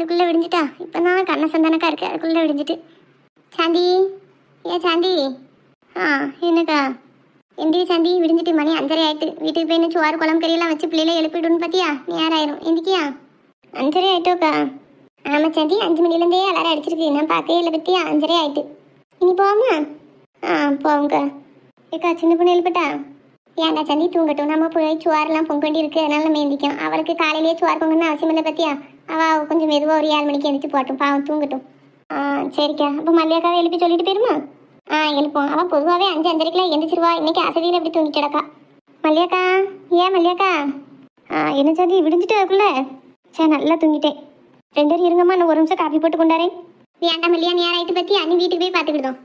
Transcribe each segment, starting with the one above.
அதுக்குள்ளே விடிஞ்சிட்டா இப்போ தான் கண்ண இருக்கு அதுக்குள்ளே விடிஞ்சிட்டு சாந்தி. ஏ சாந்தி. ஆ என்னக்கா? எந்திரி சாந்தி. விடிஞ்சிட்டு மணி அஞ்சரை ஆயிட்டு. வீட்டுக்கு போய் என்ன சோறு குழம்பு கறியெல்லாம் வச்சு பிள்ளைகளை எழுப்பிடுன்னு பார்த்தியா நேராயிரும் எந்திக்கியா அஞ்சரை ஆயிட்டோக்கா. ஆமாம் சாந்தி. அஞ்சு மணிலேருந்தே எல்லாரும் அடிச்சிருக்கு. நான் பார்க்கவே இல்லை பற்றியா அஞ்சரை ஆயிட்டு. இனி போவோமா? ஆ போவோங்க்கா ஏக்கா சின்ன பொண்ணு எழுப்பட்டா? ஏன்டா சந்தி? தூங்கட்டும். நம்ம போய் சோறுலாம் பொங்கண்டி இருக்கு அதனால நம்ம எந்திக்கும் அவளுக்கு காலையிலேயே சுவார் பொங்கன்னு அவசியம் இல்லை பத்தியா? அவள் கொஞ்சம் மெதுவாக ஒரு ஏழு மணிக்கு எந்திரிச்சு போட்டும் பாவம் தூங்கட்டும். ஆ சரிக்கா. அப்போ மல்லியாக்காவை எழுப்பி சொல்லிட்டு போயிருமா? ஆ எழுப்போம் அவள் பொதுவாகவே அஞ்சு அஞ்சரைக்கெலாம் எழுந்திரிச்சிருவா. இன்னைக்கு அசதியில் எப்படி தூங்கி கிடக்கா. ஏன் மல்லியக்கா ஆ என்ன சாதி விடிஞ்சிட்டு அதுக்குள்ள? சார் நல்லா தூங்கிட்டேன். ரெண்டு பேரும் இருங்கம்மா நான் ஒரு நிமிஷம் காப்பி போட்டு கொண்டாரேன் வேண்டாம் மல்லியா நேராயிட்டு பற்றி அண்ணி வீட்டுக்கு போய் பார்த்துக்கிட்டோம்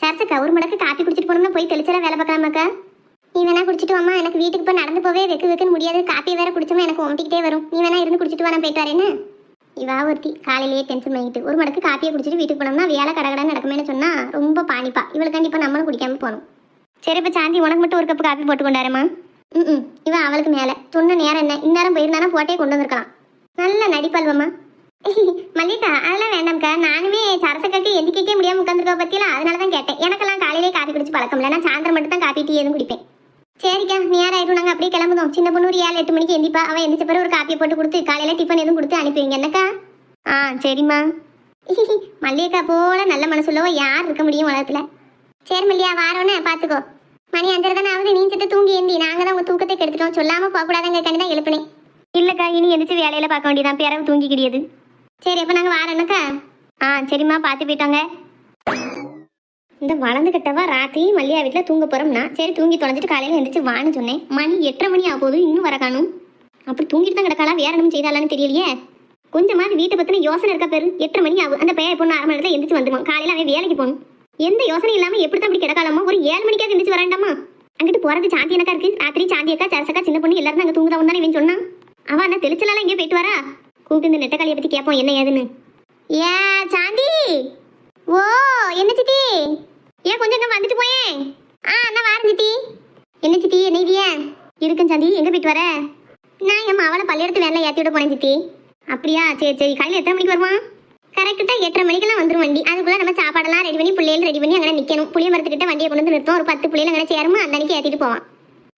சார் ஒரு மடக்கு காப்பி குடிச்சிட்டு போனோம்னா போய் தெளிச்சலாம் வேலை பார்க்கலாமாக்கா? நீ வேணா குடிச்சிட்டு வாமா எனக்கு வீட்டுக்கு போய் நடந்து போவே வெக்கு வெக்குன்னு முடியாது. காப்பி வேற குடிச்சோமா எனக்கு ஒம்பிக்கிட்டே வரும். நீ வேணா இருந்து குடிச்சிட்டு வா நான் போயிட்டு வரேன்னு இவா ஒருத்தி காலையிலேயே டென்ஷன் வாங்கிட்டு ஒரு மடக்கு காப்பியை குடிச்சிட்டு வீட்டுக்கு போனோம்னா வேலை கடகடன்னு நடக்குமேனு சொன்னா ரொம்ப பாணிப்பா. இவளுக்காண்டி இப்போ நம்மளும் குடிக்காம போகணும் சரி இப்போ சாந்தி உனக்கு மட்டும் ஒரு கப்பு காப்பி போட்டு கொண்டாருமா? ம் இவ அவளுக்கு மேலே. சொன்ன நேரம் என்ன? இந்நேரம் போயிருந்தானா போட்டே கொண்டு வந்திருக்கலாம். நல்ல நடிப்பல்வம்மா மல்லிகா அதெல்லாம் வேண்டாம்க்கா. நானுமே சரசை கட்டி எந்திக்கவே முடியாம உட்காந்துருக்க பற்றியெல்லாம் அதனால தான் கேட்டேன். எனக்கெல்லாம் காலையிலே காப்பி குடிச்சு பழக்கம் இல்லை. நான் சாயந்தரம் மட்டும் தான் காப்பி டீ எதுவும் குடிப்பேன். சரிக்கா நேரம் ஆயிடும் நாங்கள் அப்படியே கிளம்புதோம். சின்ன பொண்ணு ஒரு ஏழு எட்டு மணிக்கு எந்திப்பா. அவன் எந்திரிச்ச பிறகு ஒரு காப்பியை போட்டு கொடுத்து காலையில டிஃபன் எதுவும் கொடுத்து அனுப்புவீங்க. என்னக்கா? ஆ சரிம்மா. மல்லிகைக்கா போல நல்ல மனசுள்ளவோ யார் இருக்க முடியும் உலகத்துல? சரி மல்லியா வாரோன்னு பார்த்துக்கோ மணி அஞ்சரை தானே ஆகுது. நீ சத்து தூங்கி ஏந்தி நாங்கள் தான் உங்கள் தூக்கத்தை கெடுத்துட்டோம். சொல்லாம போகக்கூடாதுங்க கண்ணு தான் எழுப்பினேன். இல்லைக்கா இனி எந்திரிச்சு வேலையில பார்க்க வேண்டியதான் பிறகு தூங்கி கிடையாது சரி அப்போ நாங்கள் வாரோன்னக்கா ஆ சரிம்மா பார்த்து போயிட்டோங்க. இந்த வளர்ந்து கட்டவா ராத்திரி மல்லியா வீட்டில் தூங்க போகிறோம்னா சரி தூங்கி தொலைஞ்சிட்டு காலையில் எந்திரிச்சு வான்னு சொன்னேன். மணி எட்டரை மணி ஆக இன்னும் வர காணும். அப்படி தூங்கிட்டு தான் கிடக்காளா? வேற என்னமும் செய்தாலான்னு தெரியலையே. கொஞ்சமாவது வீட்டை பற்றின யோசனை இருக்கா பேரு. எட்டரை மணி ஆகும் அந்த பையன் பொண்ணு அரை மணி நேரத்தில் எந்திரிச்சு வந்துடுவான். காலையில் அவன் வேலைக்கு போகணும். எந்த யோசனை இல்லாமல் எப்படி தான் அப்படி கிடக்காலாமா ஒரு ஏழு மணிக்காவது எந்திரிச்சு வராண்டாமா? அங்கிட்டு போகிறது சாந்தி எனக்கா இருக்கு. ராத்திரி சாந்தி அக்கா சரசக்கா சின்ன பொண்ணு எல்லாரும் அங்கே தூங்குதா தானே இவன் சொன்னான். அவன் என்ன தெளிச்சலாம் எங்கேயோ போயிட்டு வரா? கூப்பிட்டு இந்த நெட்டக்காளியை பற்றி கேட்போம் என்ன ஏதுன்னு. ஏ சாந்தி! ஓ என்ன சித்தி? ஏன் கொஞ்சம் இங்கே வந்துட்டு போயேன்? ஆ அண்ணா வாரம் சித்தி. என்ன சித்தி என்ன இது ஏன்? இருக்கேன் சாந்தி எங்க போயிட்டு வர? நான் என் அவளை பள்ளியிடத்து வேலை ஏற்றி விட போனேன் சித்தி. அப்படியா? சரி சரி. காலையில் எத்தனை மணிக்கு வருவான்? கரெக்டாக எட்டரை மணிக்கெல்லாம் வந்துடும் வண்டி. அதுக்குள்ள நம்ம சாப்பாடெல்லாம் ரெடி பண்ணி பிள்ளைகள் ரெடி பண்ணி அங்கே நிற்கணும் புளிய மரத்துக்கிட்ட வண்டியை கொண்டு வந்து நிறுத்தோம். ஒரு பத்து பிள்ளைகள் அங்கே சேருமா? அந்த அன்னைக்கு ஏற்றிட்டு போவான்.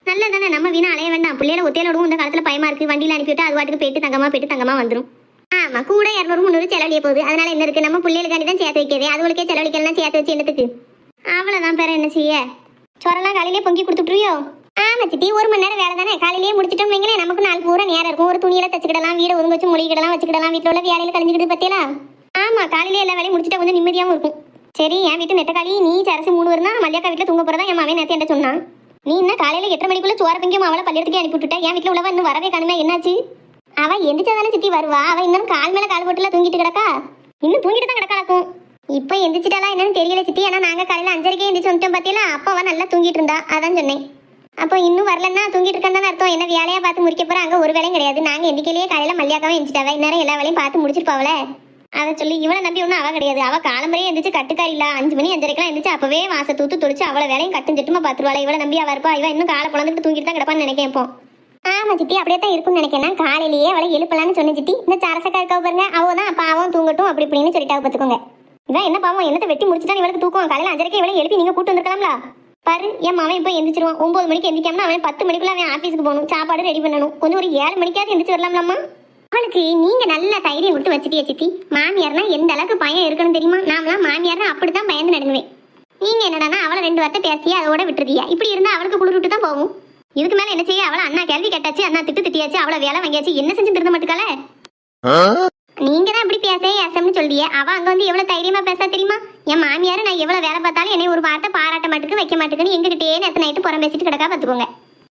நல்லதானே நம்ம வீணா அலைய வேண்டாம். பிள்ளையில ஒத்தையில விடுவோம். இந்த காலத்தில் பயமா இருக்கு. வண்டியில் அனுப்பிவிட்டு அது வாட்டுக்கு போயிட்டு தங்கமா போயிட்டு தங்கமா வந்துடும் ஆமா கூட இரநூறு முந்நூறு செலவழிய போகுது. அதனால என்ன இருக்கு? நம்ம பிள்ளைகளுக்காண்டி தான் சேர்த்து வைக்கவே அதுகளுக்கே செலவழிக்கலாம் சேர்த்து வச்சு என்னத்துக்கு? அவ்வளோதான் பேர என்ன செய்ய? சொரெல்லாம் காலையிலே பொங்கி கொடுத்துட்ருவியோ ஆமா சித்தி ஒரு மணி நேரம் வேலை தானே காலையிலேயே முடிச்சிட்டோம் வைங்களேன் நமக்கு நாள் பூரா நேரம் இருக்கும். ஒரு துணியில தச்சுக்கிடலாம் வீடு ஒதுங்க வச்சு மொழிகிடலாம் வச்சுக்கிடலாம் வீட்டில் உள்ள வேலையில கழிஞ்சுக்கிட்டு பத்தியலா ஆமா காலையிலே எல்லா வேலையும் முடிச்சிட்டா கொஞ்சம் நிம்மதியாகவும் இருக்கும். சரி என் வீட்டு நெட்டக்காளி நீ சரசு மூணு வருந்தா மல்லியாக்கா வீட்டில் தூங்க போறதா என் மாவே நேற்று என்ன சொன்னான். நீ என்ன காலையில எட்டரை மணிக்குள்ள சோற பொங்கியும் அவளை பள்ளியத்துக்கே அனுப்பிவிட்டுட்டா என் வீட்டில் உள்ளவ இன்னும் வரவே காணுமே என்னாச்சு? அவ எந்திரிச்சாதானே சித்தி வருவா. அவ இன்னும் கால் மேல கால் போட்டுல தூங்கிட்டு கிடக்கா? இன்னும் தூங்கிட்டு தான் கிடக்காக்கும் இப்போ எந்திரிச்சிட்டாலா என்னன்னு தெரியல சித்தி. ஆனால் நாங்க காலையில அஞ்சரைக்கே எந்திரிச்சு வந்துட்டோம் பாத்தீங்களா? அப்போ அவ நல்லா தூங்கிட்டு இருந்தா. அதான் சொன்னேன். அப்போ இன்னும் வரலன்னா தூங்கிட்டு இருக்கான்னு அர்த்தம். என்ன வேலையா பார்த்து முடிக்க போறா? அங்கே ஒரு வேலையும் கிடையாது. நாங்க எந்திக்கலையே காலையில மல்லியாக்காவே எந்திரிச்சிட்டாவே. இந்நேரம் எல்லா வேலையும் பார்த்து முடிச்சிருப்பாவல அதை சொல்லி இவளை நம்பி ஒன்றும் அவ கிடையாது. அவ காலம்பரையே எந்திரிச்சு கட்டுக்காரி இல்ல அஞ்சு மணி அஞ்சரைக்கெல்லாம் எந்திரிச்சு அப்பவே வாச தூத்து தொளிச்சு அவளை வேலையும் கட்டும் சிட்டுமா பார்த்துருவாள? இவளை நம்பி அவ இருப்பா. இவன் இன்னும் காலை குழந்துட்டு தூங்கிட்டு தான் கிடப்பான்னு நினைக்கேன் இப்போ. ஆமா சித்தி அப்படியே தான் இருக்கும்னு நினைக்கிறேன். காலையிலேயே அவளை எழுப்பலான்னு சொன்ன சித்தி. இந்த சரசக்கா இருக்கா பாருங்க. அவன் தான் பாவம் தூங்கட்டும் அப்படி இப்படின்னு சொல்லிட்டாவ பார்த்துக்கோங்க இதான் என்ன பாவம் என்னத்தை வெட்டி முடிச்சுட்டா இவளுக்கு தூக்கம். காலையில அஞ்சரைக்கு இவளை எழுப்பி நீங்க கூட்டு வந்திருக்கலாம்ல? பாரு என் மாவன் இப்போ எந்திரிச்சிருவான். ஒன்பது மணிக்கு எந்திரிக்காம அவன் பத்து மணிக்குள்ள அவன் ஆஃபீஸுக்கு போகணும். சாப்பாடு ரெடி பண்ணணும். கொஞ்சம் ஒரு ஏழு மணிக்காவது எந்திரிச்சு வரலாம்லாமா அவளுக்கு நீங்க நல்ல தைரியம் விட்டு வச்சுட்டியா சித்தி. மாமியார்னா எந்த அளவுக்கு பயம் இருக்கணும் தெரியுமா? நாமலாம் மாமியார்னா அப்படித்தான் பயந்து நடுங்குவேன். நீங்க என்னடானா அவளை ரெண்டு வார்த்தை பேசியா அதோட விட்டுருதியா இப்படி இருந்தா அவளுக்கு குளிர் விட்டு தான் போகும். இதுக்கு மேல என்ன செய்ய? அவளை அண்ணா கேள்வி கேட்டாச்சு அண்ணா திட்டு திட்டியாச்சு அவளை வேலை வாங்கியாச்சு. என்ன செஞ்சு திருந்த மாட்டுக்கால நீங்க தான் இப்படி பேச ஏசம்னு சொல்லியே. அவ அங்க வந்து எவ்வளவு தைரியமா பேச தெரியுமா? என் மாமியார் நான் எவ்வளவு வேலை பார்த்தாலும் என்னை ஒரு வார்த்தை பாராட்ட மாட்டுக்கு வைக்க மாட்டுக்குன்னு எங்ககிட்டயே நேற்று நைட்டு புறம் பேசிட்டு கிடக்கா பாத்துக்கோங்க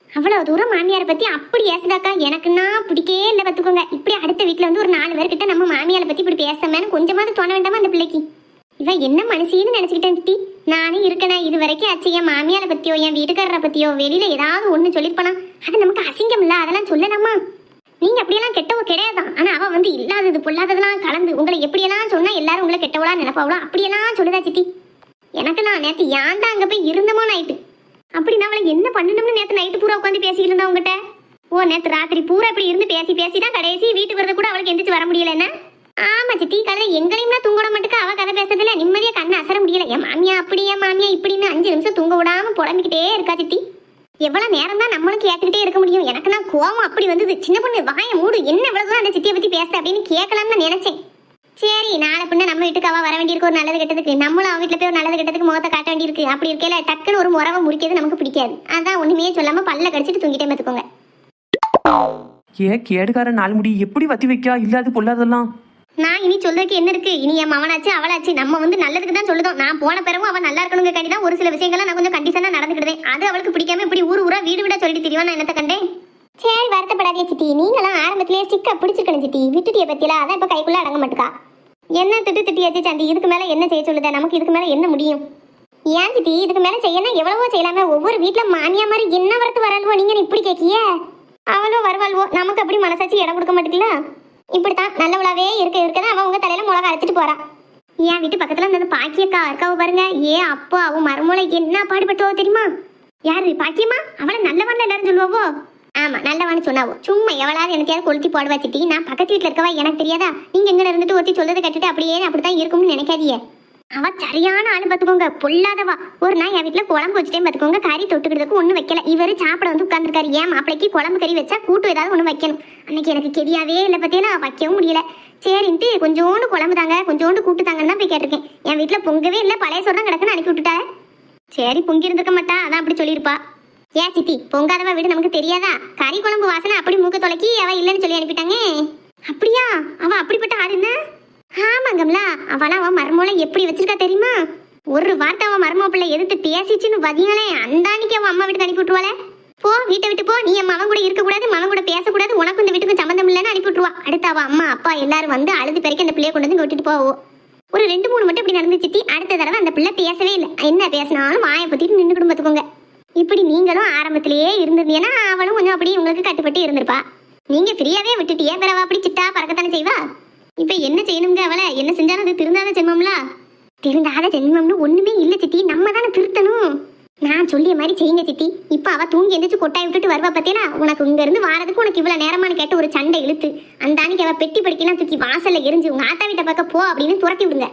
அவ்வளவு தூரம் மாமியார் பத்தி அப்படி ஏசுதாக்கா? எனக்குன்னா பிடிக்கே இல்லை பாத்துக்கோங்க இப்படி அடுத்த வீட்ல வந்து ஒரு நாலு பேர்கிட்ட நம்ம மாமியார பத்தி இப்படி பேசாமன்னு கொஞ்சமாவது தோண வேண்டாமா அந்த பிள்ளைக்கு? இவ என்ன மனுஷின்னு நினைச்சுக்கிட்டேன் சித்தி. நானும் இருக்கேனே இது வரைக்கும் ஆச்சு. என் மாமியாரை பத்தியோ என் வீட்டுக்காரரை பத்தியோ வெளியில ஏதாவது ஒண்ணு சொல்லிருப்பானா அது நமக்கு அசிங்கம் இல்ல அதெல்லாம் சொல்லலாமா? நீங்க அப்படியெல்லாம் கெட்டவ கிடையாதான் ஆனா அவ வந்து இல்லாதது பொல்லாததெல்லாம் கலந்து உங்களை எப்படியெல்லாம் சொன்னா எல்லாரும் உங்களை கெட்டவளா நினைப்பாவளா அப்படியெல்லாம் சொல்லுதா சித்தி. எனக்கு நான் நேத்து ஏன் தான் அங்க போய் இருந்தமோ நைட்டு அப்படி நான் அவளை என்ன பண்ணணும்னு நேத்து நைட்டு பூரா உட்காந்து பேசிக்கிட்டு இருந்தா உங்ககிட்ட ஓ நேத்து ராத்திரி பூரா இப்படி இருந்து பேசி பேசி தான் கடைசி வீட்டுக்கு வரது கூட அவளுக்கு எந்திரிச்சு வர முடியல என்ன? ஆமா சித்தி. கதை எங்களையும் தூங்கட மட்டுக்கு அவ கதை பேசுறதுல நிம்மதியா கண்ணு அசர முடியல. என் மாமியா அப்படி மாமியா இப்படின்னு அஞ்சு நிமிஷம் தூங்க விடாம புலம்பிக்கிட்டே இருக்கா சித்தி. எவ்வளவு நேரம் தான் நம்மளும் கேட்டுக்கிட்டே இருக்க முடியும். எனக்கு நான் கோவம் அப்படி வந்தது. சின்ன பொண்ணு வாய மூடு. என்ன இவ்வளவு அந்த சித்தியை பத்தி பேச அப்படின்னு கேட்கலாம்னு நினைச்சேன். சரி நாளை பின்ன நம்ம வீட்டுக்கு அவ வர வேண்டியிருக்கு. ஒரு நல்லது கெட்டதுக்கு. நம்மளும் அவ வீட்டுல போய் ஒரு நல்லது கெட்டதுக்கு முகத்தை காட்ட வேண்டியிருக்கு. அப்படி இருக்கையில டக்குன்னு ஒரு முறவை முறிக்கிறது நமக்கு பிடிக்காது. அதான் ஒண்ணுமே சொல்லாம பல்ல கடிச்சிட்டு தூங்கிட்டே பார்த்துக்கோங்க ஏ கேடுகார நாள் முடி எப்படி வத்தி வைக்கா? இல்லாது பொல்லாதெல்லாம். நான் இனி சொல்றதுக்கு என்ன இருக்கு? இனி என் மவனாச்சு அவளாச்சு. நம்ம வந்து நல்லதுக்கு தான் சொல்லுதோம். நான் போன பிறகும் அவன் நல்லா இருக்கணுங்க கண்டி தான் ஒரு சில விஷயங்கள்லாம் நான் கொஞ்சம் கண்டிஷனா நடந்துக்கிட்டேன் அது அவளுக்கு பிடிக்காம இப்படி ஊர் ஊரா வீடு வீடா சொல்லிட்டு தெரியும் நான் என்னத்த கண்டேன்? சரி வருத்தப்படாதே சித்தி. நீங்களாம் ஆரம்பத்திலேயே ஸ்டிக்கா பிடிச்சிருக்கணும் சித்தி. விட்டுட்டிய பத்தியில அதான் இப்ப கைக்குள்ள அடங்க மாட்டுக்கா. என்ன திட்டு திட்டியாச்சு சந்தி? இதுக்கு மேல என்ன செய்ய சொல்லுதா? நமக்கு இதுக்கு மேல என்ன முடியும்? ஏன் சித்தி? இதுக்கு மேல செய்யணும் எவ்வளவோ செய்யலாமே. ஒவ்வொரு வீட்ல மாமியா மாதிரி என்ன வரத்து வரல்வோ நீங்க இப்படி கேக்கிய அவளோ வருவாள்வோ. நமக்கு அப்படி மனசாச்சு இடம் கொடுக்க மாட்டேங்களா? இப்படித்தான் நல்லவளாவே இருக்க இருக்கதான் அவன் உங்க தலையில மிளகா அரைச்சிட்டு போறான் என் வீட்டு பக்கத்துல அந்த பாக்கியக்கா இருக்காவ பாருங்க. ஏ அப்பா அவன் மருமூளை என்ன பாடுபட்டுவோ தெரியுமா? யாரு பாக்கியம்மா? அவளை நல்லவன் எல்லாரும் சொல்லுவாவோ? ஆமா நல்லவான்னு சொன்னாவோ. சும்மா எவளாவது எனக்கையாவது கொளுத்தி போட வச்சுட்டி நான் பக்கத்து வீட்டுல இருக்கவா எனக்கு தெரியாதா? நீங்க எங்க இருந்துட்டு ஒத்தி சொல்றதை கட்டிட்டு அப்படியே அப்படித்தான் இருக்கும்னு நினைக்காதியே அவ சரியான ஆளு பாத்துக்கோங்க. பொல்லாதவா. ஒரு நாள் என் வீட்டுல குழம்பு வச்சுட்டே பாத்துக்கோங்க. கறி தொட்டுக்கிறதுக்கு ஒண்ணு வைக்கல. இவரு சாப்பிட வந்து உட்காந்துருக்காரு ஏன் மாப்பிளைக்கு குழம்பு கறி வச்சா கூட்டு ஏதாவது ஒண்ணு வைக்கணும். அன்னைக்கு எனக்கு கெதியாவே இல்லை பத்தியா வைக்கவும் முடியல. சரின்ட்டு கொஞ்சோண்டு குழம்பு தாங்க. கொஞ்சோண்டு கூட்டு தாங்கன்னு தான் போய் கேட்டிருக்கேன். என் வீட்டுல பொங்கவே இல்லை. பழைய சோறு கிடக்குன்னு அனுப்பி விட்டுட்டாரு சரி பொங்கி இருந்திருக்க மாட்டா. அதான் அப்படி சொல்லியிருப்பா. ஏன் சித்தி? பொங்காதவா வீடு நமக்கு தெரியாதா? கறி குழம்பு வாசனை அப்படி மூக்க தொலைக்கி அவ இல்லைன்னு சொல்லி அனுப்பிட்டாங்க. அப்படியா? அவ அப்படிப்பட்ட ஆள் என்ன? ஆமாங்கம்ல. அவளா அவன் மர்மோல எப்படி வச்சிருக்கா தெரியுமா? ஒரு வார்த்தை அவன் மர்ம பிள்ளை எதிர்த்து பேசிச்சுன்னு வதிங்களே அந்த அன்னைக்கு அவன் அம்மா வீட்டுக்கு அனுப்பி விட்டுருவாளே. போ வீட்டை விட்டு போ. நீ என் மகன் கூட இருக்கக்கூடாது மகன் கூட பேசக்கூடாது. உனக்கு இந்த வீட்டுக்கு சம்மந்தம் இல்லைன்னு அனுப்பி விட்டுருவா. அடுத்து அவ அம்மா அப்பா எல்லாரும் வந்து அழுது பிறகு அந்த பிள்ளைய கொண்டு வந்து விட்டுட்டு போவோம் ஒரு ரெண்டு மூணு மட்டும் இப்படி நடந்து சித்தி அடுத்த தடவை அந்த பிள்ளை பேசவே இல்லை. என்ன பேசினாலும் வாயை பத்திட்டு நின்று குடும்பத்துக்கோங்க. இப்படி நீங்களும் ஆரம்பத்திலேயே இருந்திருந்தீங்கன்னா அவளும் கொஞ்சம் அப்படி உங்களுக்கு கட்டுப்பட்டு இருந்திருப்பா. நீங்க ஃப்ரீயாவே விட்டுட்டியே பிறவா அப்படி சிட்டா பறக்கத்தானே செய்வா? இப்ப என்ன செய்யணுங்க அவளை? என்ன செஞ்சாலும் அது திருந்தாத ஜென்மம்ல திருந்தாத ஜென்மம்னு ஒண்ணுமே இல்ல சித்தி. நம்ம தானே திருத்தணும். நான் சொல்லிய மாதிரி செய்யுங்க சித்தி. இப்ப அவ தூங்கி எந்திரிச்சு கொட்டாய் விட்டுட்டு வருவா பத்தினா உனக்கு இங்க இருந்து வாரதுக்கு உனக்கு இவ்வளவு நேரமானு கேட்டு ஒரு சண்டை இழுத்து அந்த அன்னைக்கு அவ பெட்டி படிக்கலாம் தூக்கி வாசல்ல எரிஞ்சு உங்க ஆத்தா வீட்டை பார்க்க போ அப்படின்னு துரத்தி விடுங்க.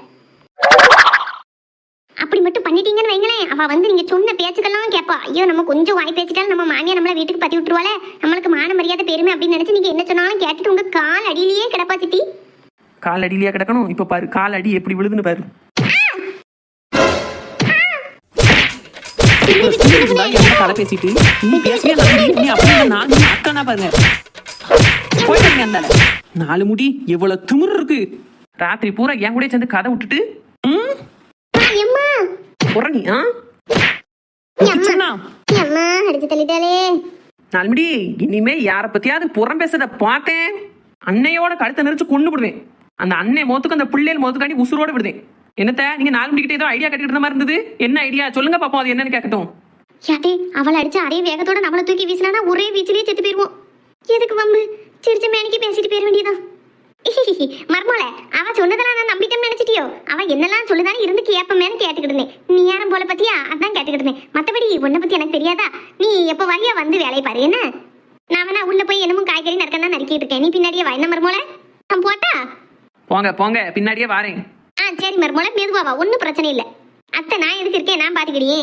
அப்படி மட்டும் பண்ணிட்டீங்கன்னு வைங்களேன். அவ வந்து நீங்க சொன்ன பேச்சுக்கெல்லாம் கேட்பா ஐயோ நம்ம கொஞ்சம் வாய் பேசிட்டாலும் நம்ம மாமியா நம்மள வீட்டுக்கு பத்தி விட்டுருவாளே? நம்மளுக்கு மான மரியாதை பெருமை அப்படின்னு நினைச்சு நீங்க என்ன சொன்னாலும் கேட்டுட்டு உங்க கால் அடியிலேயே கிடப்பா சித்தி. கால் அடியிலேயே கிடக்கணும். இப்ப பாரு கால் அடி எப்படி விழுதுன்னு பாரு. கதை பேசிட்டு நீ பேசவே நம்பி நீ அப்படியே நான் நீ அக்கானா பாருங்க. போயிட்டு அந்த நாலு முடி எவ்வளவு திமிரு இருக்கு. ராத்திரி பூரா என் கூட சேர்ந்து கதை விட்டுட்டு புறணி ஆ? நாலுமடி இனிமே யார பத்தியாவது புறம் பேசுறத பார்த்தேன். அன்னையோட கழுத்தை நெரிச்சு கொண்டு விடுவேன் அந்த அண்ணன் மோத்துக்கு அந்த பிள்ளைகள் மோத்துக்காண்டி உசுரோட விடுதேன் என்னத்த நீங்க நாலு மணிக்கிட்ட ஏதோ ஐடியா கட்டிக்கிட்டு மாதிரி இருந்தது? என்ன ஐடியா சொல்லுங்க பாப்போம் அது என்னன்னு கேட்கட்டும் யாத்தே அவளை அடிச்சு அதே வேகத்தோட நம்மளை தூக்கி வீசினா ஒரே வீச்சிலேயே செத்து போயிருவோம். எதுக்கு வம்பு? சிரிச்ச மேனிக்கு பேசிட்டு போயிட வேண்டியதான் மர்மோல அவ சொன்னதெல்லாம் நான் நம்பிட்டேன்னு நினைச்சிட்டியோ? அவ என்னெல்லாம் சொல்லுதாலும் இருந்து கேப்பமேனு கேட்டுக்கிட்டு நீ யாரும் போல பத்தியா? அதான் கேட்டுக்கிட்டு மத்தபடி உன்னை பத்தி எனக்கு தெரியாதா? நீ எப்ப வரியா வந்து வேலையை பாரு என்ன? நான் வேணா உள்ள போய் என்னமோ காய்கறி நறுக்கன்னா நறுக்கிட்டு இருக்கேன். நீ பின்னாடியே வா. என்ன மர்மோல நான் போட்டா? போங்க போங்க பின்னாடியே வாரேன். ஆ சரி மர்மோல மெதுவா வா ஒன்றும் பிரச்சனை இல்லை. அத்தை நான் எதுக்கு இருக்கேன்? நான் பாத்துக்கிடியே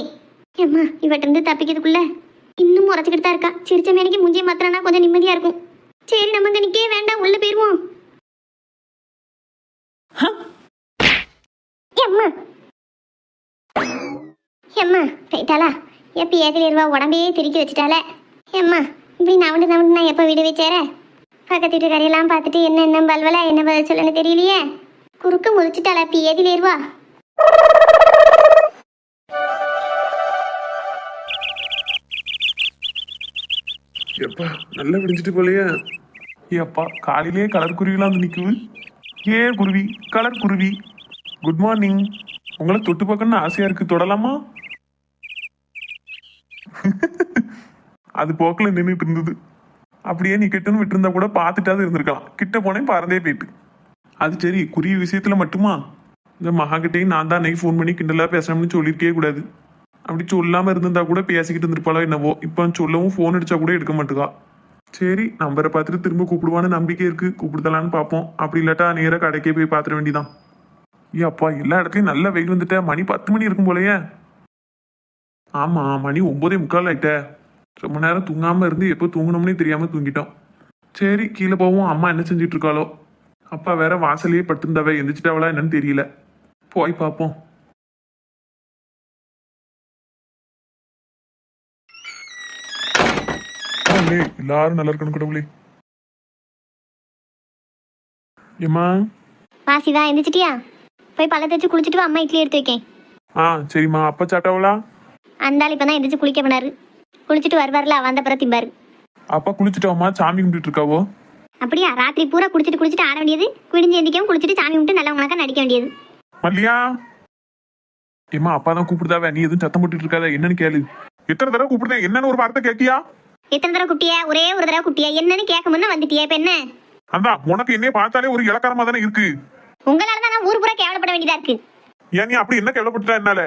ஏம்மா இவட்ட இருந்து தப்பிக்கிறதுக்குள்ள இன்னும் முறைச்சிக்கிட்டு தான் இருக்கா? சிரிச்ச மேனிக்கு முஞ்சிய மாத்திரனா கொஞ்சம் நிம்மதியா இருக்கும். சரி நம்ம இங்க வேண்டாம் உள்ள போயிருவோம்? எம்மா எம்மா போயிட்டாளா? எப்போ ஏதில் இருவா உடம்பே திருக்கி வச்சுட்டாளே. எம்மா இப்படி நவண்டு நவண்டு நான் எப்போ வீடு வச்சேர பக்கத்து வீட்டு கரையெல்லாம் பார்த்துட்டு என்ன என்ன பல்வலா என்ன பதில் சொல்லன்னு தெரியலையே? குறுக்க முழிச்சிட்டாளா இப்போ ஏதில் இருவா எப்பா நல்லா விடிஞ்சிட்டு போலையா? ஏப்பா காலையிலேயே கலர் குருவிலாம் வந்து நிக்குது. ஏ குருவி கலர் குருவி. குட் மார்னிங் உங்களை தொட்டு பார்க்கணும்னு ஆசையா இருக்கு தொடலாமா? அது போக்கில் நின்றுட்டு இருந்தது. அப்படியே நீ கிட்டன்னு விட்டுருந்தா கூட பார்த்துட்டாவது இருந்திருக்கலாம். கிட்ட போனேன் பறந்தே போயிட்டு அது சரி குருவி விஷயத்துல மட்டுமா? இந்த மகாகிட்டையும் நான் தான் அன்னைக்கு ஃபோன் பண்ணி கிண்டலாக பேசணும்னு சொல்லியிருக்கே கூடாது. அப்படி சொல்லாமல் இருந்திருந்தா கூட பேசிக்கிட்டு இருந்திருப்பாளோ என்னவோ இப்போ சொல்லவும் ஃபோன் அடிச்சா கூட எடுக்க மாட்டுதா சரி நம்பரை பார்த்துட்டு திரும்ப கூப்பிடுவான்னு நம்பிக்கை இருக்கு. கூப்பிடுதலான்னு பார்ப்போம். அப்படி இல்லாட்டா நேராக கடைக்கே போய் பார்த்துட வேண்டிதான் ஏ அப்பா எல்லா இடத்துலையும் நல்ல வெயில் வந்துட்டேன் மணி பத்து மணி இருக்கும் போலயே. ஆமாம் மணி ஒம்போதே முக்கால் ஆகிட்டேன் ரொம்ப நேரம் தூங்காம இருந்து எப்போ தூங்கணும்னே தெரியாம தூங்கிட்டோம். சரி கீழே போவோம். அம்மா என்ன செஞ்சுட்டு இருக்காளோ அப்பா வேற வாசலையே படுத்திருந்தாவ எந்திரிச்சிட்டாவளா என்னன்னு தெரியல. போய் பார்ப்போம் எல்லாரும் நல்லா இருக்கணும் கடவுளே. ஏம்மா? வாசிதா எந்திரிச்சிட்டியா? போய் பழத்தை வச்சு குளிச்சுட்டு வா, அம்மா இட்லி எடுத்து வைக்கேன். ஆ சரிம்மா. அப்பா சாப்பிட்டாவளா? அந்த ஆள் இப்போ தான் எந்திரிச்சு குளிக்க போனாரு. குளிச்சுட்டு வருவார்ல வந்த பிறகு திம்பாரு. அப்பா குளிச்சுட்டாவம்மா சாமி கும்பிட்டு இருக்காவோ? அப்படியா? ராத்திரி பூரா குளிச்சுட்டு குளிச்சுட்டு ஆட வேண்டியது? குடிஞ்சு எந்திரிக்கவும் குளிச்சுட்டு சாமி கும்பிட்டு நல்லவங்களாக்கா நடிக்க வேண்டியது. மல்லியா ஏம்மா அப்பா தான் கூப்பிடுதாவ? நீ எதுவும் சத்தம் போட்டுட்டு இருக்காத என்னன்னு கேளு. எத்தனை தடவை கூப்பிடுதேன் என்னன்னு ஒரு வார்த்தை கேட்கியா எத்தனை தடவை குட்டியா ஒரே ஒரு தடவை குட்டியா என்னன்னு கேட்க முன்ன வந்துட்டியா இப்ப என்ன? அதான் உனக்கு என்னைய பார்த்தாலே ஒரு இலக்காரமா தானே இருக்கு. உங்களால தான் நான் ஊர் பூரா கேவலப்பட வேண்டியதா இருக்கு. ஏன் நீ அப்படி என்ன கேள்விப்பட்டா என்னால?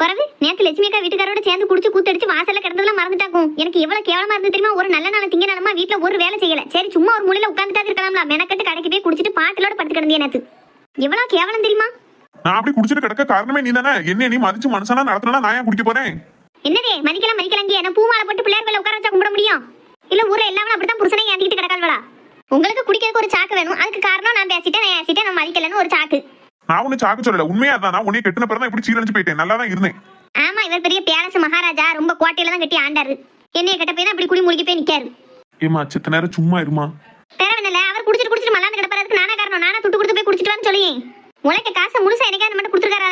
பிறகு நேத்து லட்சுமி அக்கா வீட்டுக்காரோட சேர்ந்து குடிச்சு கூத்தடிச்சு வாசல்ல கிடந்ததெல்லாம் மறந்துட்டாக்கும். எனக்கு எவ்வளவு கேவலமா இருந்து தெரியுமா? ஒரு நல்ல நாள் திங்க நாளமா வீட்டுல ஒரு வேலை செய்யல. சரி சும்மா ஒரு மூலையில உட்காந்துட்டா இருக்கலாம்ல. மெனக்கட்டு கடைக்கு போய் குடிச்சிட்டு பாட்டிலோட படுத்து கிடந்தியா நேத்து. எவ்வளவு கேவலம் தெரியுமா? நான் அப்படி குடிச்சிட்டு கிடக்க காரணமே நீ தானே என்ன நீ மதிச்சு மனுஷனா நடத்தினா நான் ஏன் குடிக்க போறேன்? என்னதே மதிக்கலாம் மதிக்கலாம் என்ன பூமாலை போட்டு பிள்ளையார் உட்கார வச்சா கும்பிட முடியும்? இல்ல ஊர்ல எல்லாமே அப்படித்தான் புருஷனை ஏந்திக்கிட்டு கிடக்காள்வளா? உங்களுக்கு குடிக்கிறதுக்கு ஒரு சாக்கு வேணும். அதுக்கு காரணம் நான் பேசிட்டேன் நான் ஏசிட்டேன் நான் மதிக்கலன்னு ஒரு சாக்கு. நான் ஒண்ணு சாக்கு சொல்லல. உண்மையா தான் உன்னை கெட்டின பிறகு இப்படி சீரழிச்சு போயிட்டேன். நல்லா தான் இருந்தேன். ஆமா இவர் பெரிய பேரஸ் மகாராஜா. ரொம்ப கோட்டையில தான் கட்டி ஆண்டாரு. என்னைய கட்ட போய் தான் இப்படி குடி முழுகி போய் நிக்காரு. ஏமா சித்த நேரம் சும்மா இருமா? தேவையில்ல அவர் குடிச்சிட்டு குடிச்சிட்டு மல்லாந்து கிடப்பறதுக்கு நானா காரணம்? நானா துட்டு கொடுத்து போய் குடிச்சிட்டு வான்னு சொல்லி உழைக்க காசை முழுசா எனக்கா நம்ம கொடுத்துருக்காரு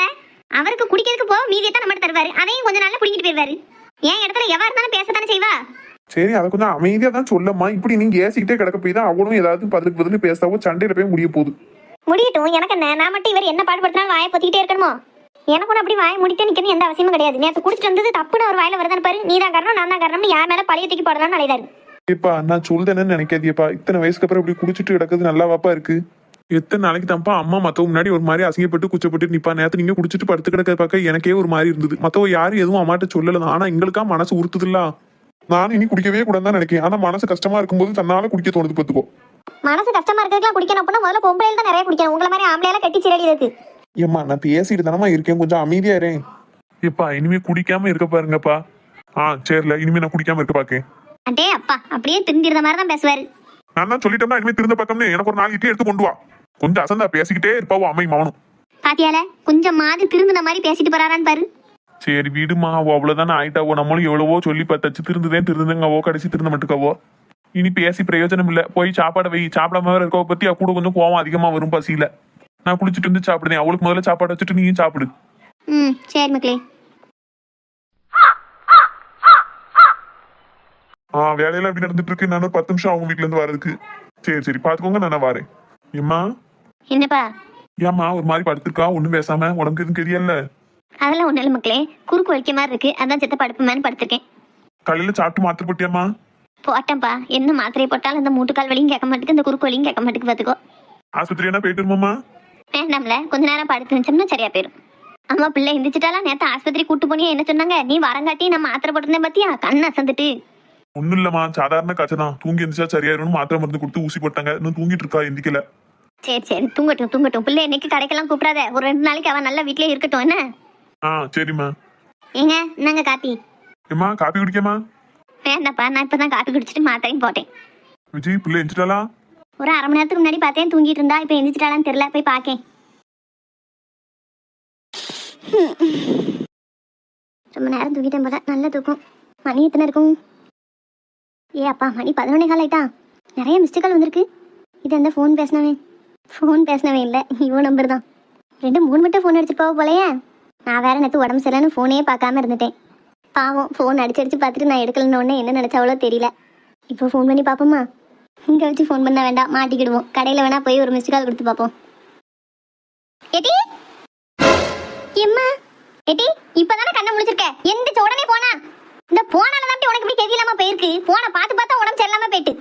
அவருக்கு குடிக்கிறதுக்கு போ மீதியை தான் நம்ம தருவாரு. அதையும் கொஞ்ச நாள்ல பிடிக்கிட்டு போயிருவாரு என் இடத்துல எவா இருந்தாலும் பேசத்தானே செய்வா? சரி அதை கொஞ்சம் அமைதியா தான் சொல்லம்மா. இப்படி நீங்க ஏசிக்கிட்டே கிடக்க போய் தான் அவனும் ஏதாவது பதிலுக்கு பதில் பேசாவோ சண்டையில போய் முடிய போகுது. முடியட்டும் எனக்கு என்ன? நான் மட்டும் இவர் என்ன பாடுபடுத்தினாலும் வாயை பொத்திக்கிட்டே இருக்கணுமோ? எனக்கு ஒன்று அப்படி வாயை முடிட்டு நிற்கணும் எந்த அவசியமும் கிடையாது. நேற்று குடிச்சிட்டு வந்தது தப்புன்னு அவர் வாயில வருதுன்னு பாரு. நீ தான் காரணம் நான் தான் காரணம் யார் மேல பழைய தூக்கி போடலாம்னு அலைதாரு ஏப்பா நான் சொல்றேன்னு நினைக்காதியப்பா இத்தனை வயசுக்கு அப்புறம் இப்படி குடிச்சிட்டு கிடக்குது நல்லா வாப்பா இருக்கு. எத்தனை நாளைக்கு தான்ப்பா அம்மா மத்தவங்க முன்னாடி ஒரு மாதிரி அசிங்கப்பட்டு குச்சப்பட்டு நிப்பா. நேத்து நீங்க குடிச்சிட்டு படுத்து கிடக்கிற பார்க்க எனக்கே ஒரு மாதிரி இருந்தது. மத்தவ யாரும் எதுவும் அம்மாட்ட சொல்லல. ஆனா எங்களுக்கா மனசு உறுத்துதுல்ல? நான் இனி குடிக்கவே கூடாதுன்னு நினைக்கிறேன் ஆனா மனசு கஷ்டமா இருக்கும்போது தன்னால குடிக்க தோணுது பார்த்துக்கோ. மனசு கஷ்டமா இருக்கிறதுக்குலாம் குடிக்கணும் அப்படின்னா முதல்ல பொம்பளையில தான் நிறைய குடிக்கணும். உங்களை மாதிரி ஆம்பளையால கட்டி சிரடி இருக்கு ஏம்மா நான் பேசிட்டு தானமா இருக்கேன். கொஞ்சம் அமைதியா இருறேன் எப்பா இனிமே குடிக்காம இருக்க பாருங்கப்பா. ஆ சரில இனிமே நான் குடிக்காம இருக்க பாக்கேன். அடே அப்பா அப்படியே திருந்திருந்த மாதிரி தான் பேசுவாரு. நான் தான் சொல்லிட்டோம்னா இனிமே திருந்த பக்கம்னு. எனக்கு ஒரு நாலு இட்லி எடுத்து கொண்டு வா. கொஞ்சம் அசந்தா பேசிக்கிட்டே இருப்பாவோ அம்மை மவனும். பாத்தியால கொஞ்சம் மாது திருந்தின மாதிரி பேசிட்டு போறாரான்னு பாரு. சரி விடுமா அவ அவ்வளவுதானே ஆயிட்டாவோ? நம்மளும் எவ்வளவோ சொல்லி பார்த்தாச்சு. திருந்துதேன் திருந்துங்கவோ கடைசி திருந்த மட்டுக்கவோ. இனி பேசி பிரயோஜனம் இல்ல போய் சாப்பாடை வை. சாப்பிடாம வேற இருக்கவ பத்தி கூட கொஞ்சம் கோவம் அதிகமா வரும் பசியில. நான் குளிச்சுட்டு வந்து சாப்பிடுறேன். அவளுக்கு முதல்ல சாப்பாடு வச்சுட்டு நீயும் சாப்பிடு. ம் சரி மக்களே. ஆ வேலையெல்லாம் எப்படி நடந்துட்டு இருக்கு நான் ஒரு பத்து நிமிஷம் அவங்க வீட்ல இருந்து வரதுக்கு சரி சரி. பாத்துக்கோங்க நான் வரேன். ஏம்மா? என்னப்பா? ஏம்மா ஒரு மாதிரி படுத்திருக்கா? ஒண்ணும் பேசாம உடம்புக்கு எதுவும் தெரியல அதெல்லாம் ஒண்ணு இல்லை மக்களே. குறுக்கு வலிக்க மாதிரி இருக்கு. அதான் செத்த படுப்புமேன்னு படுத்திருக்கேன். காலையில சாப்பிட்டு மாத்திரை போட்டியாம்மா? போட்டேன்ப்பா என்ன மாத்திரையை போட்டாலும் இந்த மூட்டுக்கால் வலியும் கேட்க மாட்டேங்குது இந்த குறுக்கு வலியும் கேட்க மாட்டேங்குது பார்த்துக்கோ ஆஸ்பத்திரி என்ன போயிட்டு இருமாம்மா வேண்டாம்ல கொஞ்ச நேரம் படுத்து இருந்துச்சோம்னா சரியா போயிடும் அம்மா பிள்ளை எந்திரிச்சிட்டாலா நேத்து ஆஸ்பத்திரி கூட்டு போனியா என்ன சொன்னாங்க? நீ வரங்காட்டி நான் மாத்திரை போட்டிருந்தேன் பாத்தியா? கண் அசந்துட்டு. ஒண்ணும் இல்லம்மா சாதாரண காய்ச்சல் தான் தூங்கி எந்திரிச்சா சரியாயிரும்னு மாத்திரை மருந்து கொடுத்து ஊசி போட்டாங்க. இன்னும் தூங்கிட்டு இருக்கா எந்திக்கல. சரி சரி தூங்கட்டும் தூங்கட்டும். பிள்ளை இன்னைக்கு கடைக்கெல்லாம் கூப்பிடாத. ஒரு ரெண்டு நாளைக்கு அவன் நல்லா வீட்லயே இருக்கட்டும் என்ன? ஆ சரிம்மா. ஏங்க நாங்க காப்பி. ஏம்மா காப்பி குடிக்கமா வேண்டாப்பா நான் இப்பதான் காப்பி குடிச்சிட்டு மாத்திரையும் போட்டேன். விஜய் பிள்ளை எந்திரிச்சிட்டாளா? ஒரு அரை மணி நேரத்துக்கு முன்னாடி பார்த்தேன் தூங்கிட்டு இருந்தா இப்போ எந்திரிச்சிட்டாளான்னு தெரியல போய் பார்க்கேன் ரொம்ப நேரம் தூங்கிட்டேன் போல நல்ல தூக்கம். மணி எத்தனை இருக்கும்? ஏ அப்பா மணி பதினொன்னே கால் ஆயிட்டா? நிறைய மிஸ்டு கால் வந்திருக்கு. இது எந்த ஃபோன் பேசினவன். ஃபோன் பேசினவன் இல்லை இவோ நம்பர் தான். ரெண்டு மூணு மட்டும் ஃபோன் அடிச்சுட்டு போக போலையே. நான் வேற நேற்று உடம்பு சரியில்லைன்னு ஃபோனே பார்க்காம இருந்துட்டேன். பாவம் ஃபோன் அடிச்சு அடிச்சு பார்த்துட்டு நான் எடுக்கலன்னு என்ன நினச்சாவளோ தெரியல. இப்போ ஃபோன் பண்ணி பார்ப்போமா? இங்கே வச்சு ஃபோன் பண்ண வேண்டாம் மாட்டிக்கிடுவோம். கடையில வேணா போய் ஒரு மிஸ்டு கால் கொடுத்து பார்ப்போம். எட்டி எம்மா? எட்டி இப்பதானே கண்ணை முடிச்சிருக்க எந்திரிச்ச உடனே போனா? இந்த போனால தான் உனக்கு இப்படி தெரியலாம போயிருக்கு. போனை பார்த்து பார்த்தா உடம்பு சரியில்லாம போயிட்டு.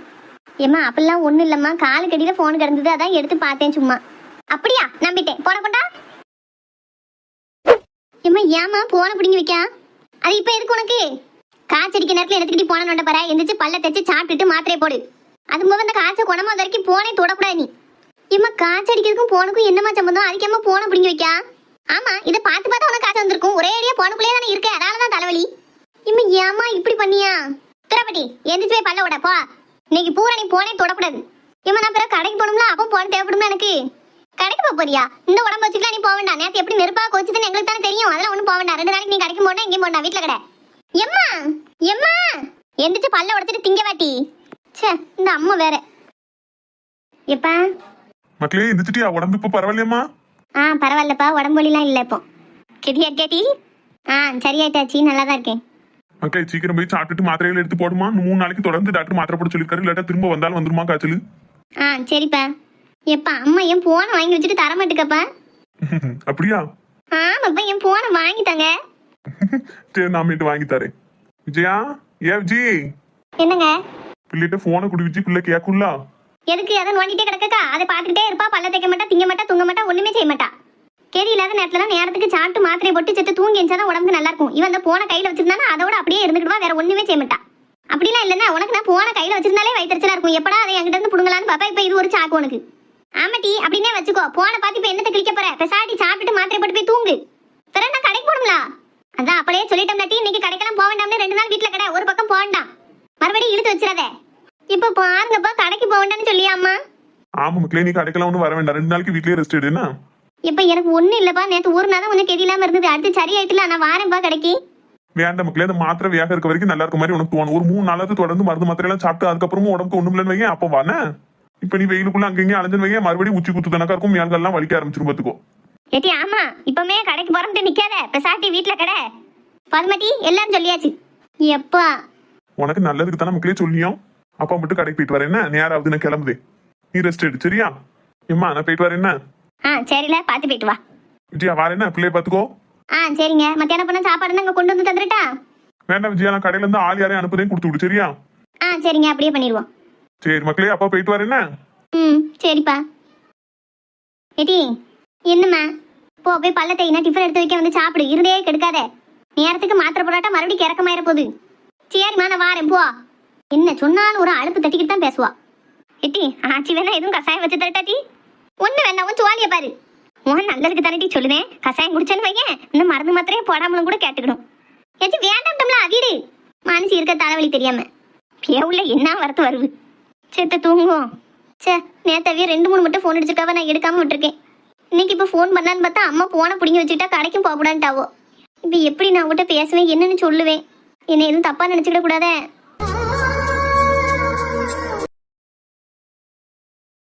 ஏம்மா அப்படிலாம் ஒன்றும் இல்லம்மா. காலு கடியில ஃபோன் கிடந்தது. அதான் எடுத்து பார்த்தேன் சும்மா. அப்படியா? நம்பிட்டேன். போன கொண்டா? ஏம்மா ஏம்மா போனை பிடிங்கி வைக்கா? அது இப்போ எதுக்கு உனக்கு? காய்ச்சடிக்க நேரத்துல எடுத்துக்கிட்டு போன நோண்ட பாரு. எந்திரிச்சு பல்ல தேச்சு சாப்பிட்டுட்டு மாத்திரை போடு. அது போக இந்த காய்ச்ச குணமா வரைக்கும் போனே தொடக்கூடாது நீ. இம்மா காய்ச்சடிக்கிறதுக்கும் போனுக்கும் என்னமா சம்பந்தம்? அதுக்கு அம்மா போன பிடிங்கி வைக்கா? ஆமா இதை பார்த்து பார்த்து உனக்கு காய்ச்சல் வந்திருக்கும். ஒரே அடியா போனக்குள்ளே தானே இருக்கு. அதனாலதான் தலைவலி. இம்மா ஏமா இப்படி பண்ணியா? திரப்பட்டி எந்திரிச்சு போய் பல்ல விட போ. இன்னைக்கு பூரா நீ போனே தொடக்கூடாது. இம்மா நான் பிறகு கடைக்கு போகணும்ல? அப்போ போன தேவைப்படும்ல எனக்கு? கடைக்கு போக போறியா? இந்த உடம்பு வச்சுக்கலாம் நீ போக வேண்டாம். நேத்து எப்படி நெருப்பா கோச்சுதுன்னு எங்களுக்கு தானே தெரியும். அதெல்லாம் ஒன்றும் போக வேண்டாம். ரெண்டு நாளைக்கு நீ கடைக்கு போனா எங்கேயும் போனா வீட்டுல கடை. எம்மா! எம்மா! எந்திரிச்சு பல்ல உடச்சிட்டு திங்க வாட்டி. ச்சே இந்த அம்மா வேற. எப்பா? மக்களே எந்திரிச்சிட்டியா? உடம்பு இப்ப பரவாயில்லையம்மா? ஆ பரவாயில்லப்பா. உடம்பு வலிலாம் இல்லை இப்போ. கெட்டியா கேட்டி ஆ சரியாயிட்டாச்சு. நல்லா தான் இருக்கேன். மக்களே சீக்கிரம் போய் சாப்பிட்டுட்டு மாத்திரைகள் எடுத்து போடுமா? மூணு நாளைக்கு தொடர்ந்து டாக்டர் மாத்திரை போட சொல்லிருக்காரு இல்லாட்டா திரும்ப வந்தாலும் வந்துருமா காய்ச்சல் ஆ சரிப்பா. எப்பா அம்மா என் போனை வாங்கி வச்சுட்டு தர மாட்டுக்கப்பா அப்படியா? ஆமாப்பா என் போனை வாங்கிட்டாங்க சரி நான் மீட்டு வாங்கி தரேன். விஜயா ஏ விஜி. என்னங்க? பிள்ளைகிட்ட போனை குடி விஜி பிள்ளை கேக்கும்ல? எதுக்கு அதை நோண்டிட்டே கிடக்கக்கா? அதை பார்த்துக்கிட்டே இருப்பா பல்ல தைக்க மாட்டா திங்க மாட்டா தூங்க மாட்டா ஒண்ணுமே செய்ய மாட்டா. கேதி இல்லாத நேரத்துல நேரத்துக்கு சாப்பிட்டு மாத்திரை போட்டு செத்து தூங்கி எஞ்சாதான் உடம்புக்கு நல்லா இருக்கும். இவன் அந்த போன கையில வச்சிருந்தானா அதோட அப்படியே இருந்துக்கிடுவா வேற ஒண்ணுமே செய்ய மாட்டா. அப்படிலாம் இல்லைன்னா உனக்கு நான் போன கையில வச்சிருந்தாலே வயிற்றுச்சலா இருக்கும். எப்படா அதை என்கிட்ட இருந்து புடுங்கலான்னு பாப்பா இப்ப இது ஒரு சாக்கு உனக்கு. ஆமாட்டி அப்படின்னே வச்சுக்கோ. போன பார்த்து இப்ப என்னத்தை கிளிக்க போற? பெசாட்டி சாப்பிட்டு மாத்திரை போட்டு போய் தூங்கு. பிறகு நான் கடைக்கு போகணும்ல? அதான் அப்படியே சொல்லிட்டோம்னா டீ இன்னைக்கு கடைக்கெல்லாம் போக வேண்டாம்னு ரெண்டு நாள் வீட்டுல கடை. ஒரு பக்கம் போக வேண்டாம் மறுபடியும் இழுத்து வச்சிடாத. இப்ப பாருங்கப்பா கடைக்கு போக வேண்டாம்னு சொல்லியாம்மா ஆமா மக்களே நீ கடைக்கெல்லாம் ஒன்றும் வர வேண்டாம். ரெண்டு நாளைக்கு வீட்லயே ரெஸ்ட் எடுனா இப்ப எனக்கு ஒண்ணு இல்லப்பா. நேத்து ஒரு நாள் கொஞ்சம் கெதி இல்லாம இருந்தது. அடுத்து சரியாயிட்டுல நான் வாரேன்ப்பா கடைக்கு. வேண்டாம் மக்களே அந்த மாத்திரை வேக இருக்க வரைக்கும் நல்லா இருக்க மாதிரி உனக்கு தோணும். ஒரு மூணு நாளாவது தொடர்ந்து மருந்து மாத்திரை எல்லாம் சாப்பிட்டு அதுக்கப்புறமும் உடம்புக்கு ஒண்ணும் இல்லைன்னு வைங்க அப்போ வானே இப்ப நீ வெயிலுக்குள்ள அங்கங்க அலைஞ்சு வைங்க மறுபடியும் உச்சி குத்து கணக்கா இருக்கும் மேல்கள்லாம் வலிக்க ஆரம்பிச்சிரும் பாத்துக்கோ. ஏட்டி ஆமா இப்பமே கடைக்கு போறோம்ட்டு நிக்காத பெசாட்டி வீட்டுல கடை. பதுமட்டி எல்லாரும் சொல்லியாச்சு. எப்பா? உனக்கு நல்லதுக்கு தானே மக்களே சொல்லியும். அப்பா மட்டும் கடைக்கு போயிட்டு வரேன் என்ன? நேராவது நான் கிளம்புதே. நீ ரெஸ்ட் எடு சரியா? எம்மா நான் போயிட்டு வரேன் என்ன? ஆ சரில பாத்து போயிட்டு வா. விஜயா வரேன் பிள்ளைய பாத்துக்கோ. ஆ சரிங்க. மத்தியானம் பண்ண சாப்பாடு அங்க கொண்டு வந்து தந்துட்டா? வேண்டாம் விஜயா நான் கடையில இருந்து ஆள் யாரையும் அனுப்புறேன் கொடுத்து விடு சரியா? ஆ சரிங்க அப்படியே பண்ணிடுவோம். சரி மக்களே அப்பா போயிட்டு வரேன்னா ம் சரிப்பா. ஏட்டி என்னம்மா? போ போய் பல்ல தேயினா டிஃபன் எடுத்து வைக்க வந்து சாப்பிடு. இருந்தே கெடுக்காத. நேரத்துக்கு மாத்திரை போடாட்டா மறுபடியும் கிறக்கமாயிர போகுது சரிம்மா நான் வாரேன் போ. என்ன சொன்னாலும் ஒரு அழுப்பு தட்டிக்கிட்டு தான் பேசுவா. எட்டி ஆச்சி வேணா எதுவும் கசாயம் வச்சு தரட்டாட்டி ஒண்ணு வேணா உன் சுவாலிய பாரு. உன் நல்லதுக்கு தானே சொல்லுவேன் கசாயம் குடிச்சேன்னு வையன். இந்த மருந்து மாத்திரையே போடாமலும் கூட கேட்டுக்கணும். ஏச்சி வேண்டாம்டம்ல அதிடு மனசு இருக்க தலைவலி தெரியாம. பேவுல என்ன வரத்து வருது? செத்த தூங்குவோம். சே நேத்தாவே ரெண்டு மூணு மட்டும் ஃபோன் அடிச்சிருக்காவ நான் எடுக்காம விட்டுருக்கேன். இன்னைக்கு இப்போ ஃபோன் பண்ணான்னு பார்த்தா அம்மா போனை பிடிங்கி வச்சுக்கிட்டா கடைக்கும் போகக்கூடான்ட்டாவோ இப்போ எப்படி நான் அவங்ககிட்ட பேசுவேன் என்னன்னு சொல்லுவேன். என்னை எதுவும் தப்பாக நினச்சிக்கிட கூடாதே